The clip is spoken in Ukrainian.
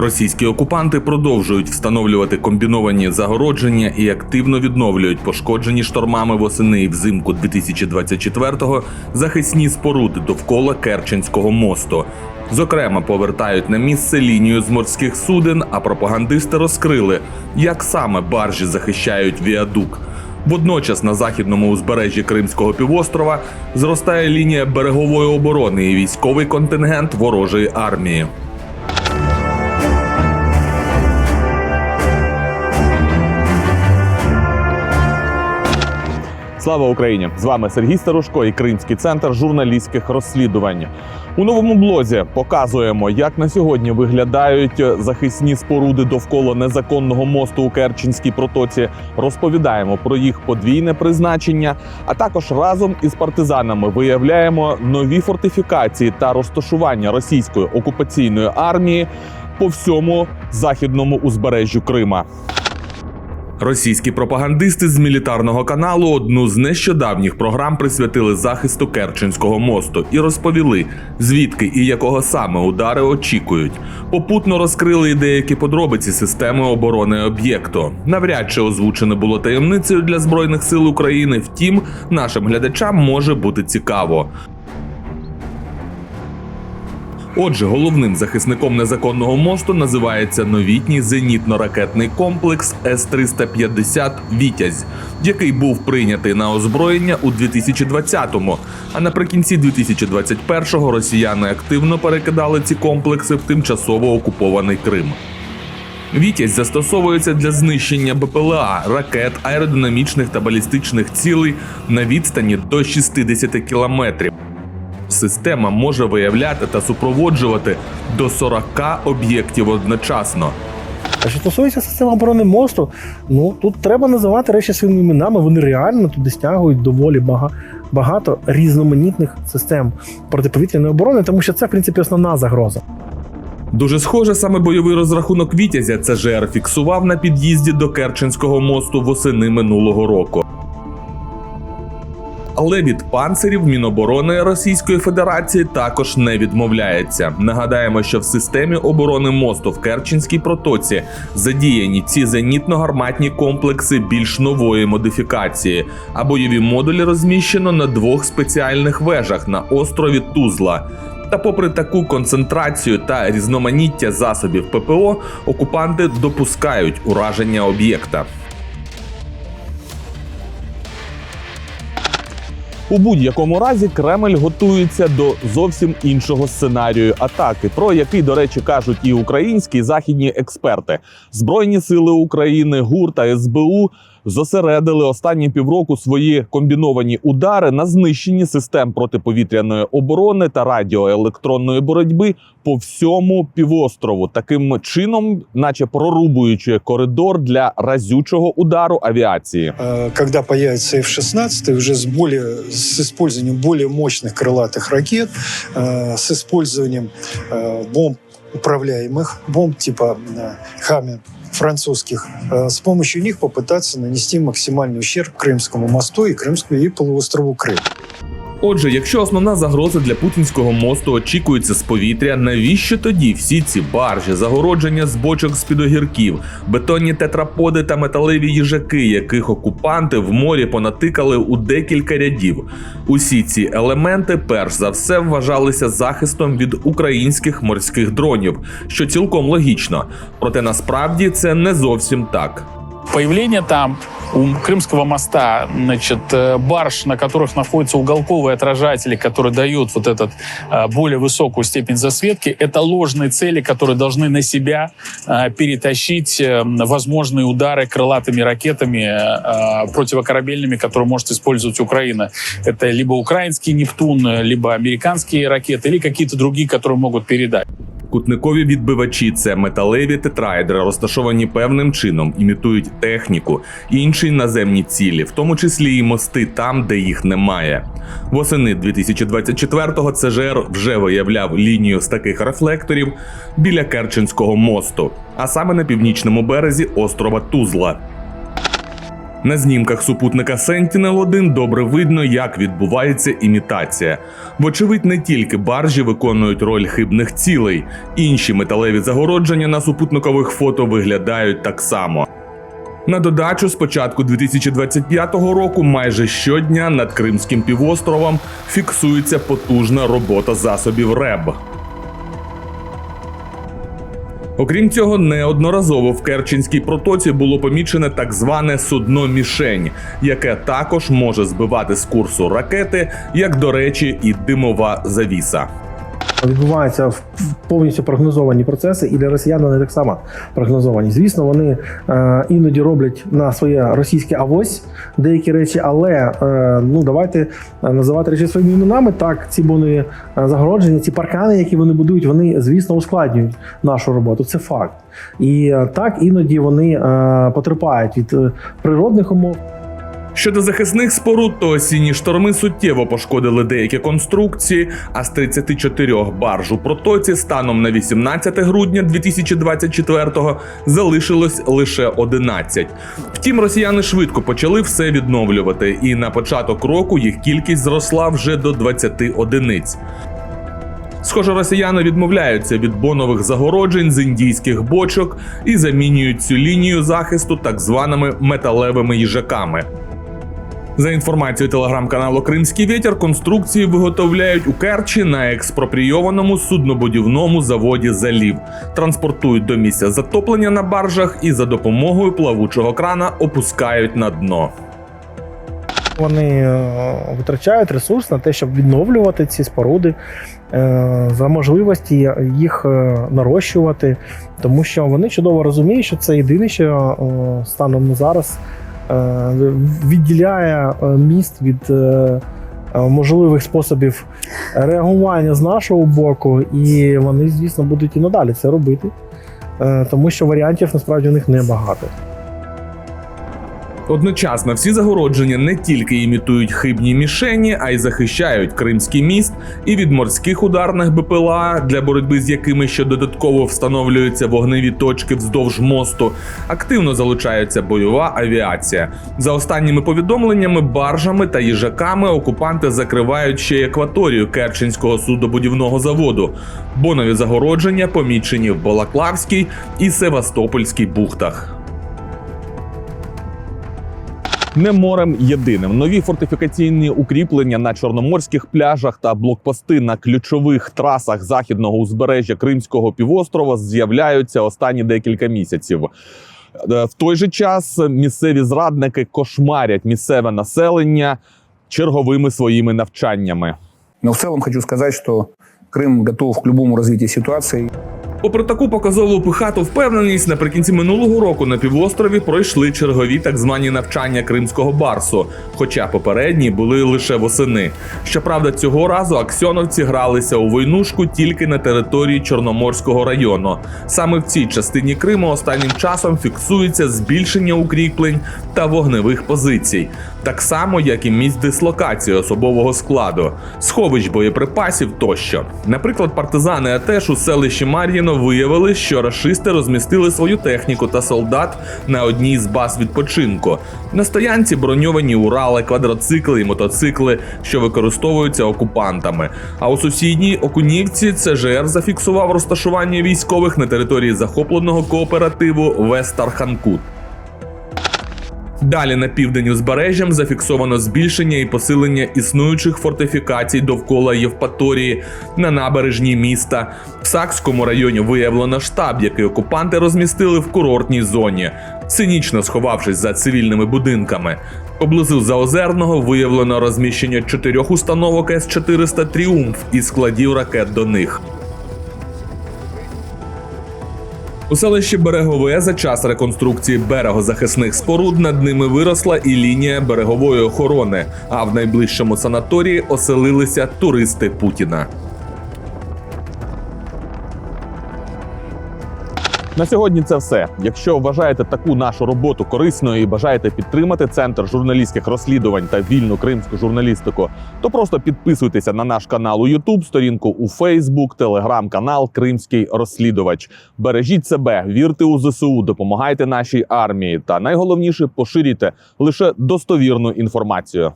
Російські окупанти продовжують встановлювати комбіновані загородження і активно відновлюють пошкоджені штормами восени і взимку 2024-го захисні споруди довкола Керченського мосту. Зокрема, повертають на місце лінію з морських суден, а пропагандисти розкрили, як саме баржі захищають віадук. Водночас на західному узбережжі Кримського півострова зростає лінія берегової оборони і військовий контингент ворожої армії. Слава Україні! З вами Сергій Старушко і Кримський центр журналістських розслідувань. У новому блозі показуємо, як на сьогодні виглядають захисні споруди довкола незаконного мосту у Керченській протоці. Розповідаємо про їх подвійне призначення, а також разом із партизанами виявляємо нові фортифікації та розташування російської окупаційної армії по всьому західному узбережжю Крима. Російські пропагандисти з мілітарного каналу одну з нещодавніх програм присвятили захисту Керченського мосту і розповіли, звідки і якого саме удари очікують. Попутно розкрили і деякі подробиці системи оборони об'єкту. Навряд чи озвучене було таємницею для збройних сил України. Втім, нашим глядачам може бути цікаво. Отже, головним захисником незаконного мосту називається новітній зенітно-ракетний комплекс С-350 Вітязь, який був прийнятий на озброєння у 2020-му. А наприкінці 2021-го росіяни активно перекидали ці комплекси в тимчасово окупований Крим. Вітязь застосовується для знищення БПЛА, ракет, аеродинамічних та балістичних цілей на відстані до 60 кілометрів. Система може виявляти та супроводжувати до 40 об'єктів одночасно. А що стосується системи оборони мосту, ну тут треба називати речі своїми іменами. Вони реально туди стягують доволі бага- багато різноманітних систем протиповітряної оборони, тому що це, в принципі, основна загроза. Дуже схоже, саме бойовий розрахунок Вітязя ЦЖР фіксував на під'їзді до Керченського мосту восени минулого року. Але від панцирів Міноборони Російської Федерації також не відмовляється. Нагадаємо, що в системі оборони мосту в Керченській протоці задіяні ці зенітно-гарматні комплекси більш нової модифікації, а бойові модулі розміщено на двох спеціальних вежах на острові Тузла. Та попри таку концентрацію та різноманіття засобів ППО, окупанти допускають ураження об'єкта. У будь-якому разі Кремль готується до зовсім іншого сценарію атаки, про який, до речі, кажуть і українські і західні експерти. Збройні сили України, ГУР та СБУ зосередили останні півроку свої комбіновані удари на знищенні систем протиповітряної оборони та радіоелектронної боротьби по всьому півострову, таким чином, наче прорубуючи коридор для разючого удару авіації. Э, когда появится F-16, уже с, более, с использованием более мощных крылатых ракет, э, с использованием э, бомб управляемых, бомб типа э, «Хаммер», французских, э, с помощью них попытаться нанести максимальный ущерб Крымскому мосту и Крымскому и полуострову Крым. Отже, якщо основна загроза для путінського мосту очікується з повітря, навіщо тоді всі ці баржі, загородження з бочок з під огірків, бетонні тетраподи та металеві їжаки, яких окупанти в морі понатикали у декілька рядів? Усі ці елементи, перш за все, вважалися захистом від українських морських дронів, що цілком логічно. Проте насправді це не зовсім так. Появление там у Крымского моста, значит, э, барж, на которых находятся уголковые отражатели, которые дают вот этот э, более высокую степень засветки, это ложные цели, которые должны на себя э, перетащить возможные удары крылатыми ракетами противокорабельными, которые может использовать Украина. Это либо украинский Нептун, либо американские ракеты, или какие-то другие, которые могут передать. Кутникові відбивачі це металеві тетраедри, розташовані певним чином, імітують техніку інші наземні цілі, в тому числі і мости там, де їх немає. Восени 2024-го ЦЖР вже виявляв лінію з таких рефлекторів біля Керченського мосту, а саме на північному березі острова Тузла. На знімках супутника Sentinel-1 добре видно, як відбувається імітація. Вочевидь, не тільки баржі виконують роль хибних цілей, інші металеві загородження на супутникових фото виглядають так само. На додачу, з початку 2025 року, майже щодня над Кримським півостровом фіксується потужна робота засобів РЕБ. Окрім цього, неодноразово в Керченській протоці було помічене так зване судно мішень, яке також може збивати з курсу ракети, як до речі, і димова завіса. Відбуваються повністю прогнозовані процеси, і для росіян вони так само прогнозовані. Звісно, вони е, іноді роблять на своє російське авось деякі речі, але е, ну давайте е, називати речі своїми іменами. Так, ці е, загородження, ці паркани, які вони будують, вони звісно ускладнюють нашу роботу. Це факт. І так іноді вони потерпають від природних умов. Щодо захисних споруд, то осінні шторми суттєво пошкодили деякі конструкції. А з 34 барж у протоці станом на 18 грудня 2024-го залишилось лише 11. Втім, росіяни швидко почали все відновлювати, і на початок року їх кількість зросла вже до 20 одиниць. Схоже, росіяни відмовляються від бонових загороджень з індійських бочок і замінюють цю лінію захисту так званими металевими їжаками. За інформацією телеграм-каналу Кримський вітер, конструкції виготовляють у Керчі на експропрійованому суднобудівному заводі залів, транспортують до місця затоплення на баржах і за допомогою плавучого крана опускають на дно. Вони е, витрачають ресурс на те, щоб відновлювати ці споруди, е, за можливості їх е, нарощувати, тому що вони чудово розуміють, що це єдине, що станом на зараз відділяє е, міст від. е, е, Можливих способів реагування з нашого боку, і вони, звісно, будуть і надалі це робити, е, тому що варіантів насправді у них небагато. Одночасно всі загородження не тільки імітують хибні мішені, а й захищають Кримський міст і від морських ударних БПЛА, для боротьби з якими ще додатково встановлюються вогневі точки вздовж мосту. Активно залучається бойова авіація. За останніми повідомленнями, баржами та їжаками окупанти закривають ще й екваторію Керченського судобудівного заводу. Бонові загородження помічені в Балаклавській і Севастопольській бухтах. Не морем єдиним. Нові фортифікаційні укріплення на чорноморських пляжах та блокпости на ключових трасах західного узбережжя Кримського півострова з'являються останні декілька місяців. Е, В той же час місцеві зрадники кошмарять місцеве населення черговими своїми навчаннями. Но в целом хочу сказать, что Крым готов к любому развитию ситуации. Попри таку показову пихату впевненість, наприкінці минулого року на півострові пройшли чергові так звані навчання кримського барсу, хоча попередні були лише восени. Щоправда, цього разу аксьоновці гралися у войнушку тільки на території Чорноморського району. Саме в цій частині Криму останнім часом фіксується збільшення укріплень та вогневих позицій, так само як і місць дислокації особового складу, сховищ боєприпасів тощо. Наприклад, партизани АТЕШ у селищі Мар'їно виявили, що рашисти розмістили свою техніку та солдат на одній з баз відпочинку. На стоянці броньовані Урали, квадроцикли і мотоцикли, що використовуються окупантами. А у сусідній Окунівці ЦЖР зафіксував розташування військових на території захопленого кооперативу Вестарханкут. Далі на південь узбережжям зафіксовано збільшення і посилення існуючих фортифікацій довкола Євпаторії на набережній міста. В Сакському районі виявлено штаб, який окупанти розмістили в курортній зоні, цинічно сховавшись за цивільними будинками. Поблизу Заозерного виявлено розміщення чотирьох установок С-400 Тріумф і складів ракет до них. У селищі Берегове за час реконструкції берегозахисних споруд над ними виросла і лінія берегової охорони. А в найближчому санаторії оселилися туристи Путіна. На сьогодні це все. Якщо вважаєте таку нашу роботу корисною і бажаєте підтримати центр журналістських розслідувань та вільну кримську журналістику, то просто підписуйтеся на наш канал у YouTube, сторінку у Facebook, телеграм-канал Кримський розслідувач. Бережіть себе, вірте у ЗСУ, допомагайте нашій армії та найголовніше поширюйте лише достовірну інформацію.